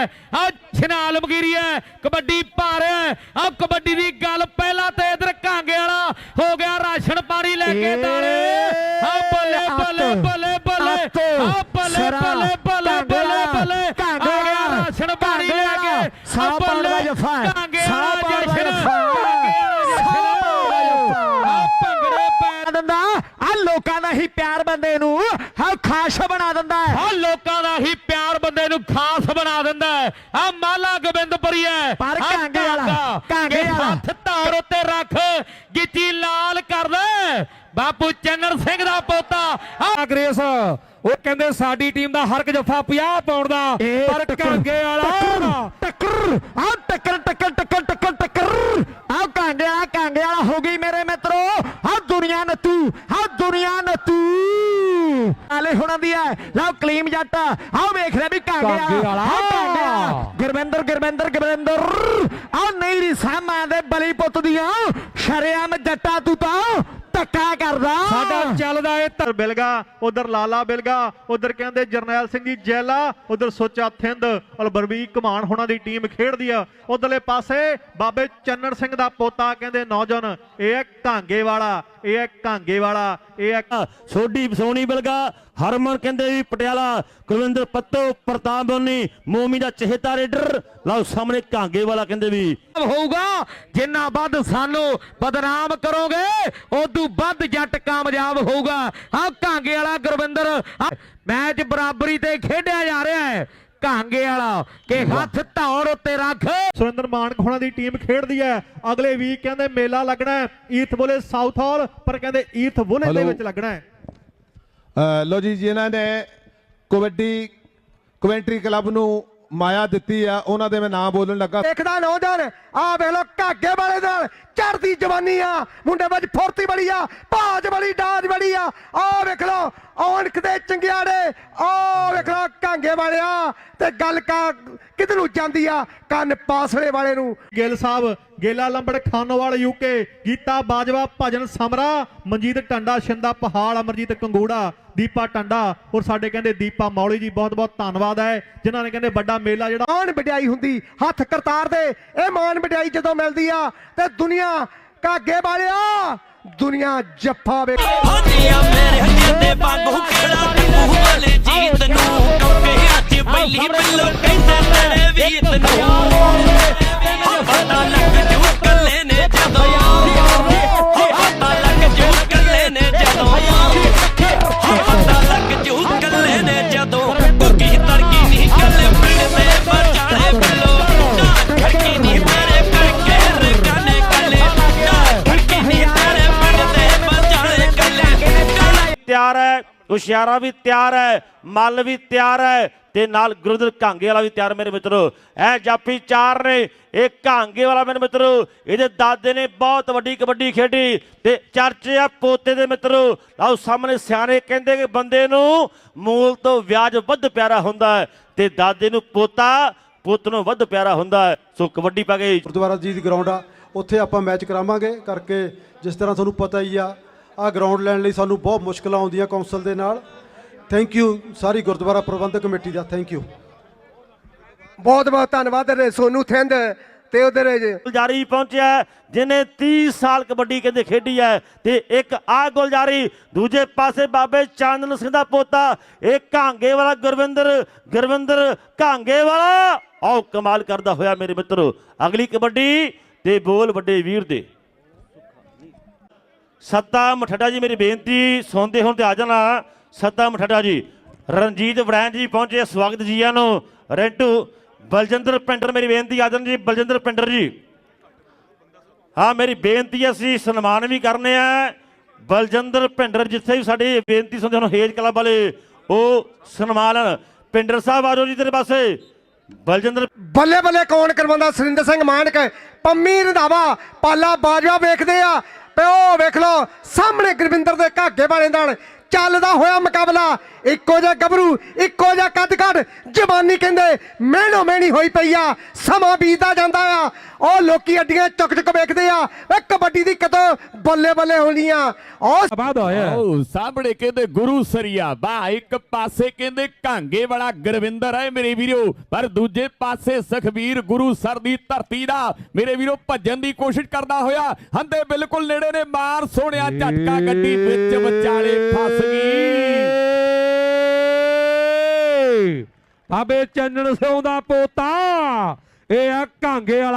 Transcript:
ਹੈ। ਆ ਛਨਾਲ ਮਗੀਰੀ ਹੈ। ਕਬੱਡੀ ਰਿਹਾ ਹੈ। ਆ ਕਬੱਡੀ ਦੀ ਗੱਲ ਪਹਿਲਾਂ ਤੇ ਇਧਰ ਕਾਂਗੇ ਵਾਲਾ ਹੋ ਗਿਆ ਰਾਸ਼ਨ ਪਾਣੀ ਲੈ ਕੇ ਦਾਲੇ ਆ ਬੱਲੇ ਬੱਲੇ ਬੱਲੇ ਬੱਲੇ ਆ ਬੱਲੇ ਬੱਲੇ ਬੱਲੇ ਬੱਲੇ ਬੱਲੇ ਆ ਗਿਆ ਰਾਸ਼ਨ ਪਾਣੀ ਲੈ ਕੇ। ਸੌ ਪਾਉਣ ਦਾ ਜੱਫਾ ਹੈ। ਕਾਂਗੇ ਸੌ ਵਾਲਾ ਪਾਉਣ ਦਾ ਜੱਫਾ ਹੈ। ਹੈ। ਦਿੰਦਾ ਆ ਲੋਕਾਂ ਦਾ ਹੀ ਪਿਆਰ ਬੰਦੇ ਨੂੰ ਹਾਂ ਖਾਸ ਬਣਾ ਦਿੰਦਾ ਹੈ। ਆ ਲੋਕਾਂ ਦਾ ਹੀ ਪਿਆਰ ਬੰਦੇ ਨੂੰ ਖਾਸ ਬਣਾ ਦਿੰਦਾ ਹੈ। ਆ ਮਾਲਾ ਗੋਬਿੰਦਪੁਰੀ ਹੈ। ਪਰ ਕਾਂਗੇ ਵਾਲਾ, ਕਾਂਗਾ, ਵਾਲਾ। ਹੱਥ ਧੌਰ ਉੱਤੇ ਰੱਖ ਗਿੱਚੀ ਲਾਲ ਕਰ ਲੈ ਬਾਪੂ ਚੰਨਣ ਸਿੰਘ ਦਾ ਪੋਤਾ। ਆ ਗ੍ਰੇਸ ਉਹ ਕਹਿੰਦੇ ਸਾਡੀ ਟੀਮ ਦਾ ਹਰਕ ਜੱਫਾ 50 ਪਾਉਣ ਦਾ। ਪਰ ਕਾਂਗੇ ਵਾਲਾ ਟੱਕਰ ਆ ਟੱਕਰ ਟੱਕਰ ਟੱਕਰ ਟੱਕਰ ਟੱਕਰ ਆ ਕਾਂਗੇ ਵਾਲਾ ਕਾਂਗੇ ਵਾਲਾ ਹੋ ਗਈ ਮੇਰੇ ਮਿੱਤਰੋ। ਆ ਦੁਨੀਆ ਨੱਤੂ ਆ ਦੁਨੀਆ ਨੱਤੂ। ਆਲੇ ਹੁਣਾਂ ਦੀ ਹੈ ਲਓ ਕਲੀਮ ਜੱਟ ਆ ਵੇਖ ਲੈ ਵੀ ਕਾਂਗੇ ਵਾਲਾ। ਗੁਰਵਿੰਦਰ ਗੁਰਵਿੰਦਰ ਗੁਰਵਿੰਦਰ। ਆ ਨਹੀਂ ਰਿਸਾ ਮਾਂ ਦੇ ਬਲੀ ਪੁੱਤ ਦੀਆਂ ਸ਼ਰਿਆਮ ਜੱਟਾ ਤੂੰ ਤਾਂ ਧੱਕਾ ਕਰਦਾ। ਸਾਡਾ ਚੱਲਦਾ ਏ ਉਧਰ ਬਿਲਗਾ ਉਧਰ ਲਾਲਾ ਬਿਲਗਾ ਉਧਰ ਕਹਿੰਦੇ ਜਰਨੈਲ ਸਿੰਘ ਜੀ ਜੈਲਾ ਉਧਰ ਸੋਚਾ ਥਿੰਦ ਔਰ ਬਰਬੀ ਕਮਾਨ ਹੋਣਾ ਦੀ ਟੀਮ ਖੇਡਦੀ ਆ। ਉਧਰਲੇ ਪਾਸੇ ਬਾਬੇ ਚੰਨਣ ਸਿੰਘ ਦਾ ਪੋਤਾ ਕਹਿੰਦੇ ਨੌਜਵਾਨ ਇਹ ਹੈ ਕਾਂਗੇ ਵਾਲਾ। ਇਹ ਹੈ ਕਾਂਗੇ ਵਾਲਾ ਇਹ ਹੈ ਸੋਢੀ ਸੋਣੀ ਬਿਲਗਾ ਹਰਮਨ ਕਹਿੰਦੇ ਵੀ ਪਟਿਆਲਾ ਕੁਲਵਿੰਦਰ ਪੱਤੋ ਪ੍ਰਤਾਪ ਬੋਨੀ ਮੋਮੀ ਦਾ ਚਹੇਤਾ ਰੇਡਰ। ਲਓ ਸਾਹਮਣੇ ਕਾਂਗੇ ਵਾਲਾ ਕਹਿੰਦੇ ਵੀ। ਹੋਊਗਾ ਜਿੰਨਾ ਵੱਧ ਸਾਨੂੰ ਬਦਨਾਮ ਕਰੋਗੇ ਉਦੋਂ ਵੱਧ ਜੱਟ ਕਾਮਯਾਬ ਹੋਊਗਾ। ਆ ਕਾਂਗੇ ਵਾਲਾ ਗੁਰਵਿੰਦਰ ਮੈਚ ਬਰਾਬਰੀ ਤੇ ਖੇਡਿਆ ਜਾ ਰਿਹਾ ਹੈ। ਕਾਂਗੇ ਵਾਲਾ ਕਿ ਹੱਥ ਧੌਣ ਉੱਤੇ ਰੱਖ। ਸੁਰਿੰਦਰ ਮਾਨਕ ਹੋਣਾ ਦੀ ਟੀਮ ਖੇਡਦੀ ਹੈ। ਅਗਲੇ ਵੀਕ ਕਹਿੰਦੇ ਮੇਲਾ ਲੱਗਣਾ ਹੈ ਈਥ ਬੋਲੇ ਸਾਊਥ ਹਾਲ ਪਰ ਕਹਿੰਦੇ ਈਥ ਬੋਲੇ ਦੇ. ਵਿੱਚ ਲੱਗਣਾ ਹੈ। ਲਓ ਜੀ ਜਿਨ੍ਹਾਂ ਨੇ ਕਬੱਡੀ ਕਵੈਂਟਰੀ ਕਲੱਬ ਨੂੰ ਮਾਇਆ ਦਿੱਤੀ ਆ ਉਹਨਾਂ ਦੇ ਮੈਂ ਨਾਮ ਬੋਲਣ ਲੱਗਾ। ਦੇਖਦਾ ਨੌਜਵਾਨ ਆ ਵੇਖ ਲੋ ਘਾਗੇ ਵਾਲੇ ਨਾਲ ਚੜਦੀ ਜਵਾਨੀ ਆ। ਮੁੰਡੇ ਵਿੱਚ ਫੁਰਤੀ ਬੜੀ ਆ ਭਾਜ ਬੜੀ ਡਾਜ ਬੜੀ ਆ। ਆ ਵੇਖ ਲੋ ਔਣਕ ਦੇ ਚੰਗਿਆੜੇ ਆ ਵੇਖ ਲੋ ਘਾਂਗੇ ਵਾਲਿਆ। ਤੇ ਗੱਲ ਕਾ ਕਿਧਰ ਨੂੰ ਜਾਂਦੀ ਆ? ਕੰਨ ਪਾਸਲੇ ਵਾਲੇ ਨੂੰ। ਗਿੱਲ ਸਾਹਿਬ ਗੇਲਾ ਲੰਬੜ ਖਾਨੋਵਾਲ ਯੂਕੇ ਗੀਤਾ ਬਾਜਵਾ ਭਜਨ ਸਮਰਾ ਮਨਜੀਤ ਟੰਡਾ ਸ਼ਿੰਦਾ ਪਹਾੜ ਅਮਰਜੀਤ ਕੰਗੂੜਾ। ਦੀਪਾ ਟੰਡਾ ਔਰ ਸਾਡੇ ਕਹਿੰਦੇ ਦੀਪਾ ਮੌਲੀ ਜੀ ਬਹੁਤ ਬਹੁਤ ਧੰਨਵਾਦ ਹੈ ਜਿਨ੍ਹਾਂ ਨੇ ਕਹਿੰਦੇ ਵੱਡਾ ਮੇਲਾ ਜਿਹੜਾ ਮਾਨ ਵਡਿਆਈ ਹੁੰਦੀ ਹੱਥ ਕਰਤਾਰ ਦੇ ਇਹ ਮਾਨ ਵਡਿਆਈ ਜਦੋਂ ਮਿਲਦੀ ਆ ਤੇ ਦੁਨੀਆ ਘਾਗੇ ਵਾਲਿਆ ਦੁਨੀਆ ਜੱਫਾ ਵੇ ਹਾਨੀਆਂ ਮੇਰੇ ਹੱਥਾਂ ਵਾਂਗੂ ਖੜਾ ਮੂੰਹ ਵਾਲੇ ਜੀਤ ਨੂੰ। ਕੰਪੇ ਅੱਜ ਪਹਿਲੀ ਬਿੱਲੋ ਕਹਿੰਦੇ ਤੇਰੇ ਵੀਤ ਨੂੰ। ਪਤਾ ਲੱਗ ਤਿਆਰ ਹੈ, ਹੁਸ਼ਿਆਰਾ ਵੀ ਤਿਆਰ ਹੈ, ਮੱਲ ਵੀ ਤਿਆਰ ਹੈ ਤੇ ਨਾਲ ਗੁਰਦਰ ਕਾਂਗੇ ਵਾਲਾ ਵੀ ਤਿਆਰ ਮੇਰੇ ਮਿੱਤਰੋ। ਐ ਜਾਪੀ ਚਾਰ ਨੇ, ਇਹ ਕਾਂਗੇ ਵਾਲਾ ਮੇਰੇ ਮਿੱਤਰੋ। ਇਹਦੇ ਦਾਦੇ ਨੇ ਬਹੁਤ ਵੱਡੀ ਕਬੱਡੀ ਖੇਡੀ ਤੇ ਚਰਚੇ ਆ ਪੋਤੇ ਦੇ ਮਿੱਤਰੋ। ਆਓ ਸਾਹਮਣੇ ਸਿਆਣੇ ਕਹਿੰਦੇ ਕਿ ਬੰਦੇ ਨੂੰ ਮੂਲ ਤੋਂ ਵਿਆਜ ਵੱਧ ਪਿਆਰਾ ਹੁੰਦਾ ਹੈ ਤੇ ਦਾਦੇ ਨੂੰ ਪੋਤਾ, ਪੁੱਤ ਨੂੰ ਵੱਧ ਪਿਆਰਾ ਹੁੰਦਾ ਹੈ। ਸੋ ਕਬੱਡੀ ਪਾ ਕੇ ਗੁਰਦੁਆਰਾ ਜੀ ਦੀ ਗਰਾਊਂਡ ਆ, ਉੱਥੇ ਆਪਾਂ ਮੈਚ ਕਰਾਵਾਂਗੇ ਕਰਕੇ ਜਿਸ ਤਰ੍ਹਾਂ ਤੁਹਾਨੂੰ ਪਤਾ ਹੀ ਆ ਆ ਗਰਾਊਂਡ ਲੈਣ ਲਈ ਸਾਨੂੰ ਬਹੁਤ ਮੁਸ਼ਕਲਾਂ ਆਉਂਦੀਆਂ ਕੌਂਸਲ ਦੇ ਨਾਲ। ਥੈਂਕ ਯੂ ਸਾਰੀ ਗੁਰਦੁਆਰਾ ਪ੍ਰਬੰਧਕ ਕਮੇਟੀ ਦਾ ਥੈਂਕ ਯੂ ਬਹੁਤ ਬਹੁਤ ਧੰਨਵਾਦ ਰੇ ਸੋਨੂ ਥਿੰਦ ਤੇ ਉਧਰ ਗੁਲਜਾਰੀ ਪਹੁੰਚਿਆ ਹੈ, ਜਿਹਨੇ 30 ਸਾਲ ਕਬੱਡੀ ਕਹਿੰਦੇ ਖੇਡੀ ਹੈ ਤੇ ਇੱਕ ਆ ਗੁਲਜਾਰੀ ਦੂਜੇ ਪਾਸੇ ਬਾਬੇ ਚਾਨਣ ਸਿੰਘ ਦਾ ਪੋਤਾ ਇਹ ਕਾਂਗੇ ਵਾਲਾ ਗੁਰਵਿੰਦਰ ਗੁਰਵਿੰਦਰ ਕਾਂਗੇ ਵਾਲਾ ਆਓ ਕਮਾਲ ਕਰਦਾ ਹੋਇਆ ਮੇਰੇ ਮਿੱਤਰੋ ਅਗਲੀ ਕਬੱਡੀ ਤੇ ਬੋਲ ਵੱਡੇ ਵੀਰ ਦੇ। ਸੱਤਾ ਮਠੱਡਾ ਜੀ ਮੇਰੀ ਬੇਨਤੀ ਸੁਣਦੇ ਹੁਣ ਤੇ ਆ ਜਾਣਾ। ਸੱਤਾ ਮਠੱਡਾ ਜੀ ਰਣਜੀਤ ਵੜੈਨ ਜੀ ਪਹੁੰਚੇ ਸਵਾਗਤ ਜੀਆਂ ਨੂੰ। ਰੈਂਟੂ ਬਲਜਿੰਦਰ ਪਿੰਡਰ ਮੇਰੀ ਬੇਨਤੀ ਆ ਜਾਣ ਜੀ ਬਲਜਿੰਦਰ ਪਿੰਡਰ ਜੀ। ਹਾਂ ਮੇਰੀ ਬੇਨਤੀ ਹੈ, ਅਸੀਂ ਸਨਮਾਨ ਵੀ ਕਰਨੇ ਆ। ਬਲਜਿੰਦਰ ਪਿੰਡਰ ਜਿੱਥੇ ਵੀ ਸਾਡੀ ਬੇਨਤੀ ਸੁਣਦੇ ਹੁਣ ਹੇਜ ਕਲੱਬ ਵਾਲੇ ਉਹ ਸਨਮਾਨ ਲੈਣ। ਪਿੰਡਰ ਸਾਹਿਬ ਆਜੋ ਜੀ ਤੇਰੇ ਪਾਸੇ। ਬਲਜਿੰਦਰ ਬੱਲੇ ਬੱਲੇ ਕੌਣ ਕਰਵਾਉਂਦਾ? ਸੁਰਿੰਦਰ ਸਿੰਘ ਮਾਨਕ ਪੰਮੀ ਰੰਧਾਵਾ ਪਾਲਾ ਬਾਜਵਾ ਵੇਖਦੇ ਆ। ਪਿਓ ਵੇਖ ਲਓ, ਸਾਹਮਣੇ ਗੁਰਵਿੰਦਰ ਦੇ ਘਾਗੇ ਵਾਲੇ ਨਾਲ ਚੱਲਦਾ ਹੋਇਆ ਮੁਕਾਬਲਾ। ਇੱਕੋ ਜਿਹਾ ਗੱਭਰੂ, ਇੱਕੋ ਜਿਹਾ ਕੱਦ ਕੱਦ ਜਵਾਨੀ ਕਹਿੰਦੇ ਮਹਿਣੋ ਮਹਿਣੀ ਹੋਈ ਪਈ ਆ, ਸਮਾਂ ਬੀਤਦਾ ਜਾਂਦਾ ਆ। ਉਹ ਲੋਕੀ ਅੱਡੀਆਂ ਚੁੱਕ ਚੁੱਕ ਵੇਖਦੇ ਆ। ਇਹ ਕਬੱਡੀ ਦੀ ਕਦੋਂ ਬੱਲੇ ਬੱਲੇ ਹੋਣੀ ਆ ਉਹ ਬਾਦ ਹੋਇਆ ਓ ਸਾਹਮਣੇ ਕਹਿੰਦੇ ਗੁਰੂ ਸਰੀਆ ਬਾ ਇੱਕ ਪਾਸੇ ਕਹਿੰਦੇ ਕਾਂਗੇ ਵਾਲਾ ਗੁਰਵਿੰਦਰ ਹੈ ਮੇਰੇ ਵੀਰੋ ਪਰ ਦੂਜੇ ਪਾਸੇ ਸਖਵੀਰ ਗੁਰੂ ਸਰ ਦੀ ਧਰਤੀ ਦਾ ਮੇਰੇ ਵੀਰੋ ਭੱਜਣ ਦੀ ਕੋਸ਼ਿਸ਼ ਕਰਦਾ ਹੋਇਆ। ਹੰਦੇ ਬਿਲਕੁਲ ਨੇੜੇ ਨੇ ਮਾਰ ਸੋਹਣਿਆ ਝਟਕਾ ਗੱਡੀ ਵਿੱਚ ਵਿਚਾਲੇ ਫਸ ਗਈ। ਬਾਬੇ ਚੰਨਣ ਸਿਉ ਦਾ ਪੋਤਾ ਇਹ ਆ ਕਾਂਗੇ ਵਾਲਾ